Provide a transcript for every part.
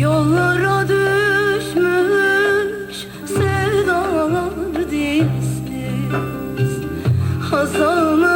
Yollara düşmüş sevdalar dilsiz Hasan'a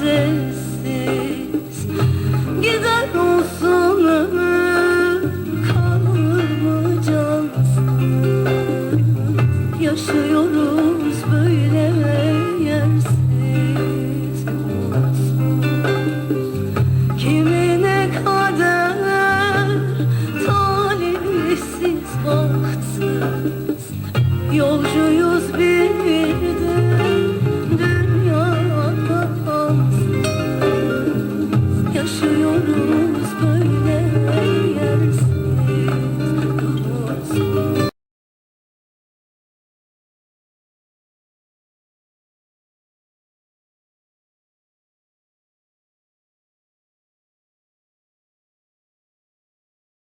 sessiz. Gider olsun ömür kalır mı cansız? Yaşıyoruz böyle